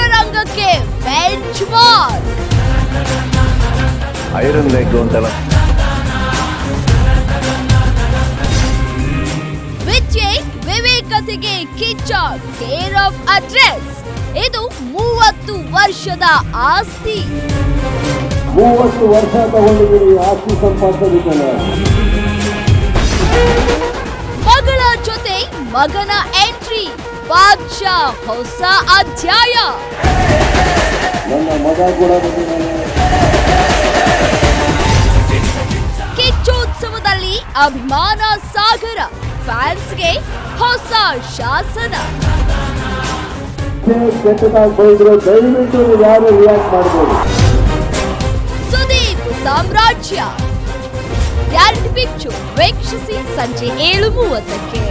ವೇಗಕ್ಕೆ bench mark iron leg ಅಂತಲ್ಲ ವಿಜಯ್ ವಿವೇಕತೆಗೆ ಕಿಚ್ಚ ಕೇರ್ ಆಫ್ ಅಡ್ರೆಸ್ ಇದು ಮೂವತ್ತು ವರ್ಷದ ಆಸ್ತಿ. ಮೂವತ್ತು ವರ್ಷ ತಗೊಂಡಿದ್ದೀನಿ ಆಸ್ತಿ ಮಗಳ ಜೊತೆ ಮಗನ ಎಂಟ್ರಿ ಬಾದ್ಶಾ ಹೊಸ ಅಧ್ಯಾಯ. ನನ್ನ ಮಗ ಕೂಡ ಕಿಚ್ಚೋತ್ಸವದಲ್ಲಿ ಅಭಿಮಾನ ಸಾಗರ ಫ್ಯಾನ್ಸ್ಗೆ ಹೊಸ ಶಾಸನ. ಕೆಟ್ಟದಾಗಿ ಬೈದ್ರೆ ದಯವಿಟ್ಟು ಯಾರು ರಿಯಾಕ್ಟ್ ಮಾಡ್ಬೋದು? ಸುದೀಪ್ ಸಾಮ್ರಾಜ್ಯ. ಎರಡು ಪಿಕ್ಚರ್ ವೀಕ್ಷಿಸಿ ಸಂಜೆ ಏಳು ಮೂವತ್ತಕ್ಕೆ